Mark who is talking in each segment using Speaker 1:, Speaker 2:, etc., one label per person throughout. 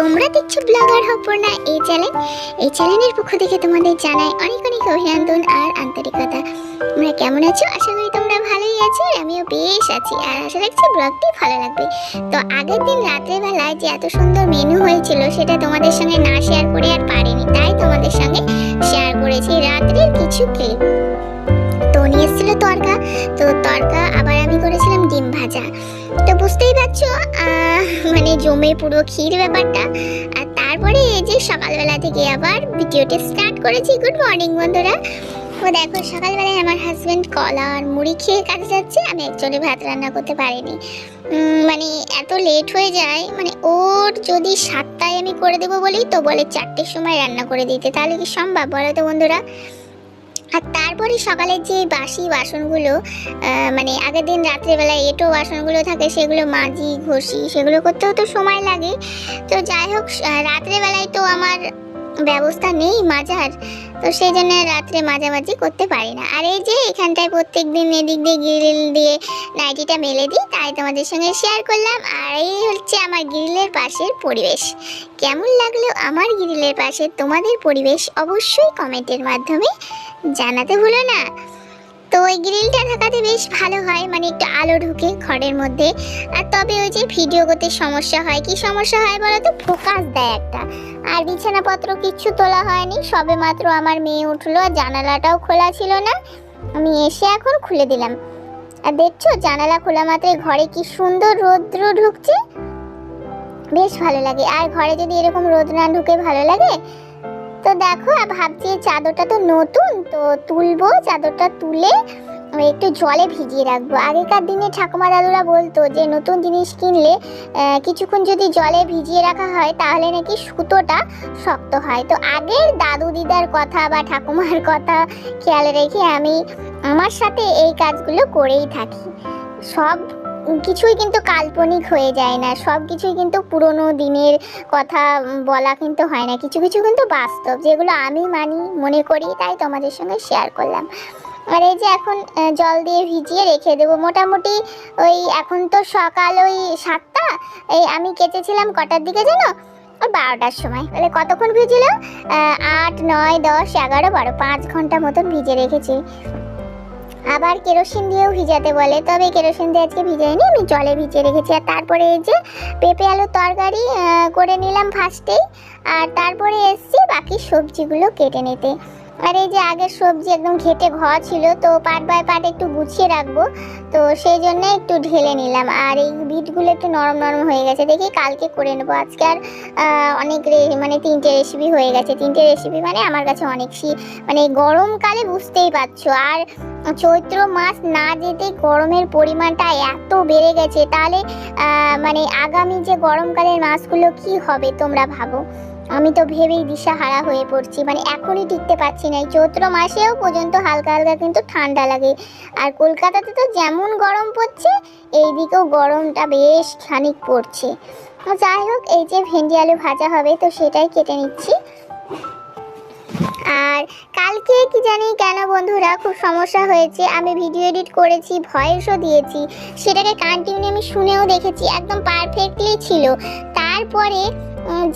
Speaker 1: তোমরা দেখছ ব্লগার অপর্ণা এই চ্যানেল এই চ্যানেলের পক্ষ থেকে তোমাদের জানাই অনেক অনেক অভিনন্দন আর আন্তরিকতা। তোমরা কেমন আছো? আশা করি তোমরা ভালোই আছো আমিও বেশ আছি। আর আশা রাখছি ব্লগটি ভালো লাগবে। তো আগের দিন রাত্রেবেলায় যে এত সুন্দর মেনু হয়েছিল সেটা তোমাদের সঙ্গে না শেয়ার করে আর পারিনি। তাই তোমাদের সঙ্গে শেয়ার করেছি রাত্রের কিছু ক্লিপ তো নিয়ে এসেছিল তরকা। তো তরকা আবার আমি করেছিলাম ডিম ভাজা। তো বুঝতেই পারছ মানে জমে পুরো ক্ষীর ব্যাপারটা। আর তারপরে এই যে সকালবেলা থেকে আবার ভিডিওটি স্টার্ট করেছি। গুড মর্নিং বন্ধুরা। ও দেখো, সকালবেলায় আমার হাজব্যান্ড কলা আর মুড়ি খেয়ে কাজে যাচ্ছে। আমি অ্যাকচুয়ালি ভাত রান্না করতে পারিনি। মানে এত লেট হয়ে যায়। মানে ওর যদি সাতটায় আমি করে দেবো বলি তো বলে চারটের সময় রান্না করে দিতে। তাহলে কি সম্ভব বলো তো বন্ধুরা? আর তারপরে সকালে যে বাসি বাসনগুলো মানে আগের দিন রাত্রেবেলায় এটো বাসনগুলো থাকে, সেগুলো মাজি, ঘষি, সেগুলো করতেও তো সময় লাগে। তো যাই হোক রাত্রেবেলায় তো আমার ব্যবস্থা নেই মাজার, তো সেই জন্য রাত্রে মাঝামাঝি করতে পারি না। আর এই যে এখানটায় প্রত্যেক দিন এদিক দিয়ে গ্রিল দিয়ে নাইটিটা মেলে দিই, তাই তোমাদের সঙ্গে শেয়ার করলাম। আর এই হচ্ছে আমার গ্রিলের পাশের পরিবেশ। কেমন লাগল আমার গ্রিলের পাশে তোমাদের পরিবেশ অবশ্যই কমেন্টের মাধ্যমে জানাতে ভুলো না। তো ওই গ্রিলটা থাকাতে বেশ ভালো হয় মানে একটু আলো ঢুকে ঘরের মধ্যে। আর তবে ওই যে ভিডিও করতে সমস্যা হয়, কি সমস্যা হয় বলো তো ফোকাস দেয় একটা। আর বিছানাপত্র কিচ্ছু তোলা হয়নি, সবে মাত্র আমার মেয়ে উঠল, আর জানালাটাও খোলা ছিল না। আমি এসে এখন খুলে দিলাম। আর দেখছ, জানালা খোলা মাত্রই ঘরে কি সুন্দর রৌদ্র ঢুকছে? বেশ ভালো লাগে। আর ঘরে যদি এরকম রোদ না ঢুকে ভালো লাগে তো দেখো ভাবছি চাদরটা তো নতুন, তো তুলবো। চাদরটা তুলে একটু জলে ভিজিয়ে রাখব। আগেকার দিনে ঠাকুমা দাদুরা বলতো যে, নতুন জিনিস কিনলে কিছুক্ষণ যদি জলে ভিজিয়ে রাখা হয়, তাহলে নাকি সুতোটা শক্ত হয়। তো আগের দাদু দিদার কথা বা ঠাকুমার কথা খেয়াল রেখে আমি আমার সাথে এই কাজগুলো করেই থাকি। সব কিছুই কিন্তু কাল্পনিক হয়ে যায় না। সব কিছুই কিন্তু পুরনো দিনের কথা বলা কিন্তু হয় না। কিছু কিছু কিন্তু বাস্তব, যেগুলো আমি মানি, মনে করি, তাই তোমাদের সঙ্গে শেয়ার করলাম। আর এই যে এখন জল দিয়ে ভিজিয়ে রেখে দেবো। মোটামুটি ওই এখন তো সকাল ওই সাতটা, এই আমি কেচেছিলাম কটার দিকে জানো? ওই বারোটার সময়। তাহলে কতক্ষণ ভিজিল আট, নয়, দশ, এগারো, বারো, পাঁচ ঘণ্টা মতন ভিজে রেখেছি। আবার কেরোসিন দিয়েও ভিজাতে বলে। তবে কেরোসিন দিয়ে আজকে ভিজাই নি আমি জলে ভিজিয়ে রেখেছি। আর তারপরে এই যে পেঁপে আলুর তরকারি করে নিলাম ফার্স্টেই আর তারপরে এসছি বাকি সবজিগুলো কেটে নিতে। আর এই যে আগের সবজি একদম ঘেটে ঘ ছিল, তো পার্ট বাই পার্ট একটু গুছিয়ে রাখব। তো সেই জন্য একটু ঢেলে নিলাম। আর এই বিটগুলো একটু নরম নরম হয়ে গেছে, দেখি কালকে করে নেব। আজকে আর অনেক মানে তিনটে রেসিপি হয়ে গেছে। তিনটে রেসিপি মানে আমার কাছে অনেক মানে গরমকালে বুঝতেই পারছ। আর চৈত্র মাস না যেতে গরমের পরিমাণটা এত বেড়ে গেছে। তাহলে মানে আগামী যে গরমকালের মাসগুলো কি হবে তোমরা ভাবো? আমি তো ভেবেই দিশাহারা হয়ে পড়ছি মানে এখনই টিকতে পারছি না। এই চৈত্র মাসেও পর্যন্ত হালকা হালকা কিন্তু ঠান্ডা লাগে। আর কলকাতাতে তো যেমন গরম পড়ছে, এইদিকেও গরমটা বেশ খানিক পড়ছে। যাই হোক, এই যে ভেন্ডি আলু ভাজা হবে, তো সেটাই কেটে নিচ্ছি। আর কালকে কি জানি কেন বন্ধুরা, খুব সমস্যা হয়েছে। আমি ভিডিও এডিট করেছি, ভয়েসও দিয়েছি। সেটাকে কন্টিনিউ আমি শুনেও দেখেছি, একদম পারফেক্টলি ছিল। তারপরে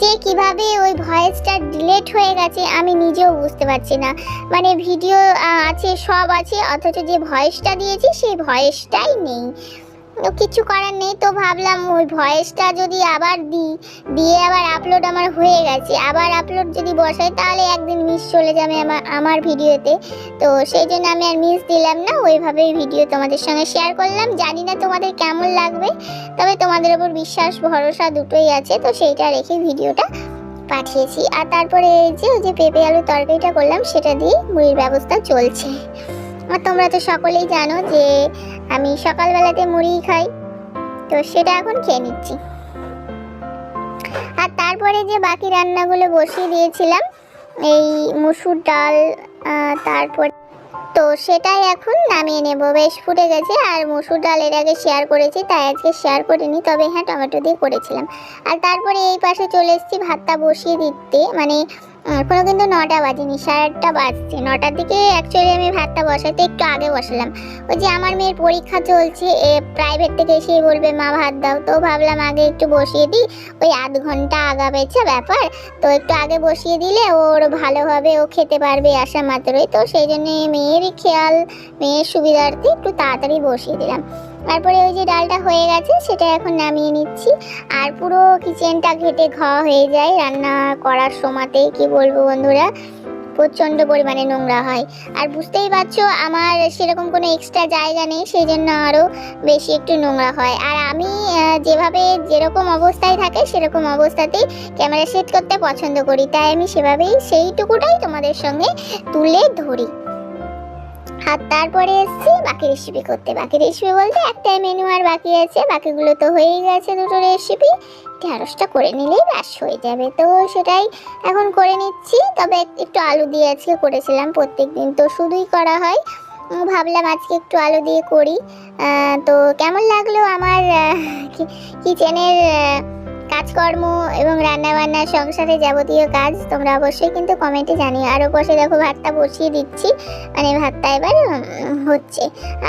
Speaker 1: যে কীভাবে ওই ভয়েসটা ডিলেট হয়ে গেছে আমি নিজেও বুঝতে পারছি না। মানে ভিডিও আছে, সব আছে, অথচ যে ভয়েসটা দিয়েছি সেই ভয়েসটাই নেই। তো কিছু করার নেই, তো ভাবলাম ওই ভয়েসটা যদি আবার দিই, দিয়ে আবার আপলোড আমার হয়ে গেছে। আবার আপলোড যদি বসাই, তাহলে একদিন মিস চলে যাবে আমার আমার ভিডিওতে। তো সেই জন্য আমি আর মিস দিলাম না, ওইভাবেই ভিডিও তোমাদের সঙ্গে শেয়ার করলাম। জানি না তোমাদের কেমন লাগবে। তবে তোমাদের ওপর বিশ্বাস, ভরসা দুটোই আছে, তো সেইটা রেখে ভিডিওটা পাঠিয়েছি। আর তারপরে এই যে, ওই যে পেঁপে আলু তরকারিটা করলাম, সেটা দিয়ে মুড়ির ব্যবস্থা চলছে। আর তোমরা তো সকলেই জানো যে, আমি সকালবেলাতে মুড়ি খাই, তো সেটা এখন খেয়ে নিচ্ছি। আর তারপরে যে বাকি রান্নাগুলো বসিয়ে দিয়েছিলাম, এই মুসুর ডাল তারপর তো সেটাই এখন নামিয়ে নেব। বেশ, ফুটে গেছে আর মসুর ডাল এর আগে শেয়ার করেছি, তাই আজকে শেয়ার করিনি, তবে হ্যাঁ টমেটো দিয়ে করেছিলাম। আর তারপরে এই পাশে চলে এসেছি ভাতটা বসিয়ে দিতে মানে এখনও কিন্তু নটা বাজেনি সাড়ে আটটা বাজছে। নটার দিকে অ্যাকচুয়ালি আমি ভাতটা বসাতে একটু আগে বসালাম। ওই যে আমার মেয়ের পরীক্ষা চলছে, এ প্রাইভেট থেকে এসেই বলবে, মা, ভাত দাও। তো ভাবলাম আগে একটু বসিয়ে দিই। ওই আধ ঘণ্টা আগাবেছে ব্যাপার, তো একটু আগে বসিয়ে দিলে ওর ভালোভাবে ও খেতে পারবে আসা মাত্রই। তো সেই জন্যে মেয়েরই খেয়াল, মেয়ের সুবিধার্থে একটু তাড়াতাড়ি বসিয়ে দিলাম। তারপরে ওই যে ডালটা হয়ে গেছে, সেটা এখন নামিয়ে নিচ্ছি। আর পুরো কিচেনটা ঘেটে খাওয়া হয়ে যায়। রান্না করার সময়তেই কি বলব বন্ধুরা, প্রচণ্ড পরিমাণে নোংরা হয়। আর বুঝতেই পারছ, আমার সেরকম কোনো এক্সট্রা জায়গা নেই সেই জন্য আরও বেশি একটু নোংরা হয়। আর আমি যেভাবে যেরকম অবস্থায় থাকে, সেরকম অবস্থাতেই ক্যামেরা সেট করতে পছন্দ করি। তাই আমি সেভাবেই সেইটুকুটাই তোমাদের সঙ্গে তুলে ধরি। আর তারপরে এসছি বাকি রেসিপি করতে। বাকি রেসিপি বলতে একটাই মেনু আর বাকি আছে। বাকিগুলো তো হয়েই গেছে দুটো রেসিপি ঢ্যাঁড়সটা করে নিলেই ব্যাস, হয়ে যাবে। তো সেটাই এখন করে নিচ্ছি। তবে একটু আলু দিয়ে আজকে করেছিলাম। প্রত্যেক দিন তো শুধুই করা হয়। ভাবলাম আজকে একটু আলু দিয়ে করি। তো কেমন লাগল আমার কিচেনের কাজকর্ম এবং রান্না বান্না সংসারে যাবতীয় কাজ তোমরা অবশ্যই কিন্তু কমেন্টে জানিও। আরও বসে দেখো ভাতটা বসিয়ে দিচ্ছি। মানে ভাতটা এবার হচ্ছে।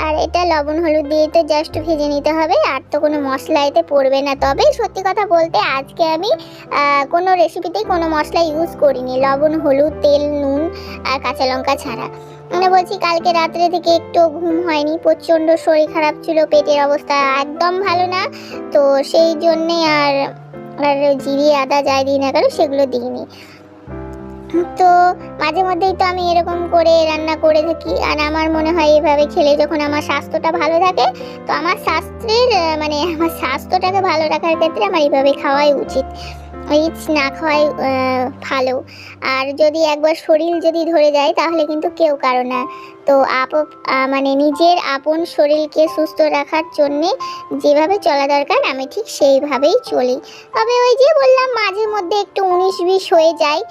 Speaker 1: আর এটা লবণ, হলুদ দিয়ে তো জাস্ট ভেজে নিতে হবে। আর তো কোনো মশলা এতে পড়বে না। তবে সত্যি কথা বলতে আজকে আমি কোনো রেসিপিতেই কোনো মশলা ইউজ করিনি। লবণ, হলুদ, তেল, নুন আর কাঁচা লঙ্কা ছাড়া। মানে বলছি কালকে রাত্রে থেকে একটু ঘুম হয়নি। প্রচণ্ড শরীর খারাপ ছিল, পেটের অবস্থা একদম ভালো না। তো সেই জন্যে আর আর জিরি আদা যাই দিই না কেন সেগুলো দিইনি। তো মাঝে মধ্যেই তো আমি এরকম করে রান্না করে থাকি। আর আমার মনে হয় এভাবে খেলে যখন আমার স্বাস্থ্যটা ভালো থাকে, তো আমার স্বাস্থ্যের মানে আমার স্বাস্থ্যটাকে ভালো রাখার ক্ষেত্রে আমার এইভাবে খাওয়াই উচিত। রিচ না খাওয়াই ভালো। আর যদি একবার শরীর যদি ধরে যায়, তাহলে কিন্তু কেউ কারও না। তো আপ মানে নিজের আপন শরীরকে সুস্থ রাখার জন্যে যেভাবে চলা দরকার, আমি ঠিক সেইভাবেই চলি। তবে ওই যে বললাম, মাঝে মধ্যে একটু উনিশ বিশ হয়ে যায়।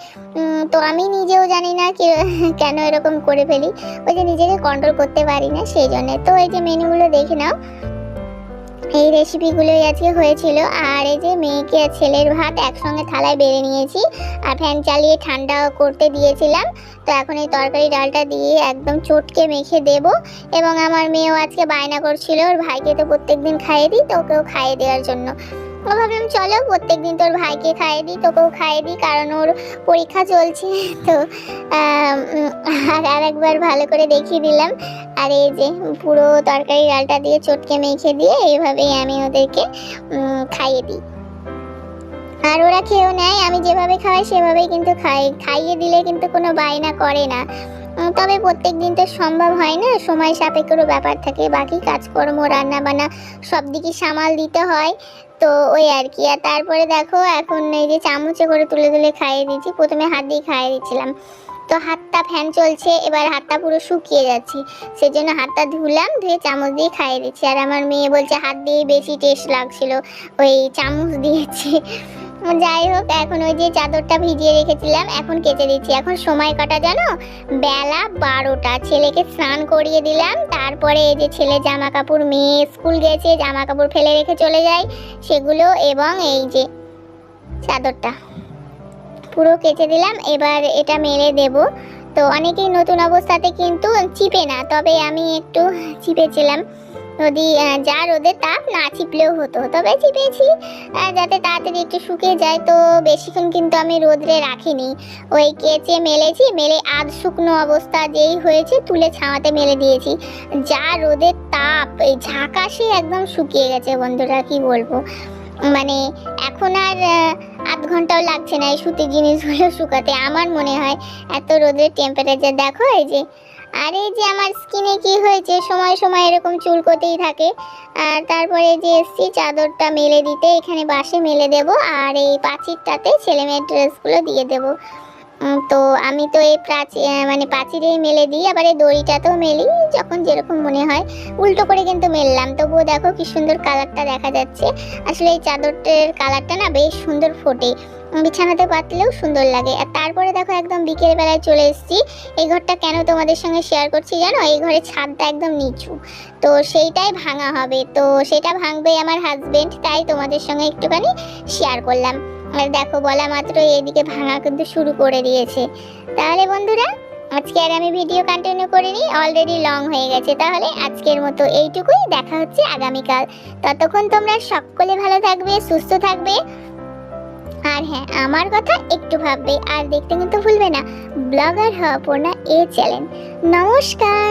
Speaker 1: তো আমি নিজেও জানি না কেন এরকম করে ফেলি। ওই যে নিজেকে কন্ট্রোল করতে পারি না, সেই জন্যে। তো এই যে মেনুগুলো দেখে নাও। এই রেসিপিগুলোই আজকে হয়েছিল। আর এই যে মেয়েকে আর ছেলের ভাত একসঙ্গে থালায় বেড়ে নিয়েছি। আর ফ্যান চালিয়ে ঠান্ডা করতে দিয়েছিলাম। তো এখন এই তরকারি ডালটা দিয়ে একদম চটকে মেখে দেব। এবং আমার মেয়েও আজকে বায়না করছিল, ওর ভাইকে তো প্রত্যেকদিন খাইয়ে দিই তো ওকেও খাইয়ে দেওয়ার জন্য। ও ভাবলাম চলো প্রত্যেকদিন তোর ভাইকে খাইয়ে দিই তোকেও খাইয়ে দিই কারণ ওর পরীক্ষা চলছে তো উম, আর আরেকবার ভালো করে দেখিয়ে দিলাম। আর এই যে পুরো তরকারি ডালটা দিয়ে চটকে মেখে দিয়ে এইভাবেই আমি ওদেরকে খাইয়ে দিই। আর ওরা খেয়েও নেয় আমি যেভাবে খাওয়াই সেভাবেই কিন্তু খাই খাইয়ে দিলে কিন্তু কোনো বায়না করে না। তবে প্রত্যেক দিন তো সম্ভব হয় না। সময় সাপেক্ষেরও ব্যাপার থাকে। বাকি কাজকর্ম রান্না বান্না সব দিকে সামাল দিতে হয়। তো ওই আর কি। আর তারপরে দেখো, এখন এই যে চামচে করে তুলে তুলে খাইয়ে দিচ্ছি প্রথমে হাত দিয়ে খাইয়ে দিচ্ছিলাম তো হাতটা ফ্যান চলছে, এবার হাতটা পুরো শুকিয়ে যাচ্ছে। সেজন্য হাতটা ধুলাম, ধুয়ে চামচ দিয়ে খাইয়ে দিচ্ছি আর আমার মেয়ে বলছে, হাত দিয়ে বেশি টেস্ট লাগছিল। ওই চামচ দিয়েছে। যাই হোক, এখন ওই যে চাদরটা ভিজিয়ে রেখেছিলাম, এখন কেচে দিচ্ছি। এখন সময় কাটা, জানো? বেলা বারোটা। ছেলেকে স্নান করিয়ে দিলাম। তারপরে এই যে ছেলে জামা কাপড় মেয়ে স্কুল গেছে জামা কাপড় ফেলে রেখে চলে যায় সেগুলো এবং এই যে চাদরটা। পুরো কেচে দিলাম। এবার এটা মেলে দেব। তো অনেকেই নতুন অবস্থাতে কিন্তু চিপে না, তবে আমি একটু চিপেছিলাম। যদি যা রোদের তাপ না চিপলেও হতো। তবে চিপেছি যাতে তাড়াতাড়ি একটু শুকিয়ে যায়। তো বেশিক্ষণ কিন্তু আমি রোদ্রে রাখিনি। ওই কেচে মেলেছি, মেলে আধ শুকনো অবস্থা যেই হয়েছে তুলে ছাওয়াতে মেলে দিয়েছি। যা রোদের তাপ, এই ঝাঁকাশে একদম শুকিয়ে গেছে বন্ধুরা, কি বলব? মানে এখন আর আধ ঘন্টাও লাগছে না এই সুতির জিনিসগুলো শুকাতে। আমার মনে হয় এত রোদের টেম্পারেচার দেখো এই যে আর এই যে আমার স্কিনে কি হয়েছে? সময় সময় এরকম চুলকোতেই থাকে। আর তারপরে যে এসছি, চাদরটা মেলে দিতে, এখানে বাসে মেলে দেব। আর এই পাঁচিরটাতে ছেলে মেয়ের ড্রেসগুলো দিয়ে দেবো। তো আমি তো এই প্রাচী মানে প্রাচীরেই মেলে দিই, আবার এই দড়িটাতেও মেলি, যখন যেরকম মনে হয়। উল্টো করে কিন্তু মেললাম। তবুও দেখো কি সুন্দর কালারটা দেখা যাচ্ছে। আসলে এই চাদরটার কালারটা না বেশ সুন্দর ফোটে। বিছানাতে পাতলেও সুন্দর লাগে। আর তারপরে দেখো একদম বিকেলবেলায় চলে এসেছি। এই ঘরটা কেন তোমাদের সঙ্গে শেয়ার করছি জানো? এই ঘরের ছাদটা একদম নিচু। তো সেইটাই ভাঙা হবে। তো সেটা ভাঙবে আমার হাজবেন্ড তাই তোমাদের সঙ্গে একটুখানি শেয়ার করলাম। আর দেখো বলা মাত্র এদিকে ভাঙা কিন্তু শুরু করে দিয়েছে। তাহলে বন্ধুরা, আজকে আর আমি ভিডিও কন্টিনিউ করিনি অলরেডি লং হয়ে গেছে। তাহলে আজকের মতো এইটুকুই। দেখা হচ্ছে আগামীকাল। ততক্ষণ তোমরা সকলে ভালো থাকবে, সুস্থ থাকবে। আর হ্যাঁ আমার কথা একটু ভাববে আর দেখতে কিন্তু ভুলবে না। ব্লগার হওয়া পূর্ণা এ চ্যালেঞ্জ। নমস্কার।